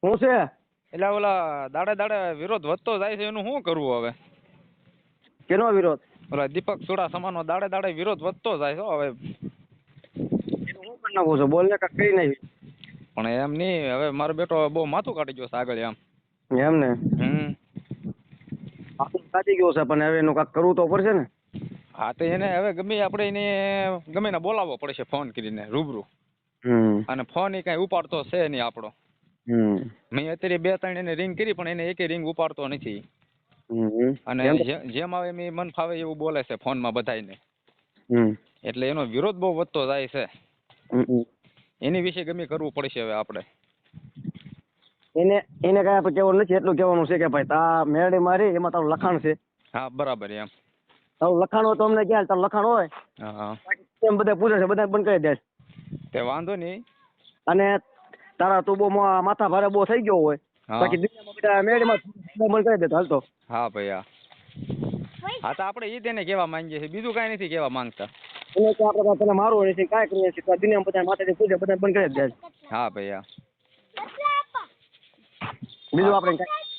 શું છે? એટલે ઓલા દાડે દાડે વિરોધ વધતો જાય છે એનું શું કરવું હવે? કેનો વિરોધ? ઓલા દીપક ચુડાસમાનો દાડે દાડે વિરોધ વધતો જાય છે હવે. એનું શું કરી નાખું છું? બોલને કાંઈક કઈ નહીં. પણ એમ નહીં હવે મારો બેટો બહુ માથું કાઢી ગયો છે આગળ એમ. એમ ને? હમ. કાઢી ગયો છે પણ હવે એનું કાંઈક કરવું તો પડશે ને? હા તો એને હવે ગમે આપણે એને ગમે એને બોલાવવો પડશે ફોન કરીને રૂબરૂ. અને ફોન એ કાંઈ ઉપાડતો છે નહીં આપણો. મેં અત્યારે બે ત્રણ એને રિંગ કરી પણ એને એકે રિંગ ઉપાડતો નથી. અને જેમ આવે એમ મન ફાવે એવું બોલે છે ફોનમાં બધાયને. હમ. એટલે એનો વિરોધ બહુ વધતો જાય છે. એની વિશે ગમે કરવું પડશે હવે આપણે. એને એને કઈ આપણે કહેવાનું નથી એટલું કહેવાનું છે કે ભાઈ તા મેરડી મારી એમાં તારું લખાણ છે. હા બરાબર એમ. તારું લખાણ હોય તો અમને ક્યાં તારું લખાણ હોય? એમ બધા પૂછે છે બધા બંધ કરી દે. તે વાંધો નહીં. અને તારા તું બહુ માથા ભારે બહુ થઈ ગયો હોય. બાકી દુનિયામાં બધા મેળમાં બંધ કરી દે હાલતો હા ભાઈ હા. હા તો આપણે એ તેને કહેવા માંગીએ છીએ. બીજું કાંઈ નથી કહેવા માંગતા. એટલે કે આપણે તને મારું હોય છે કાંઈ કરીએ છીએ દુનિયામાં બધા માથાથી પૂછે બધા બંધ કરી દે. હા ભાઈ હા. બીજું આપણે કાંઈ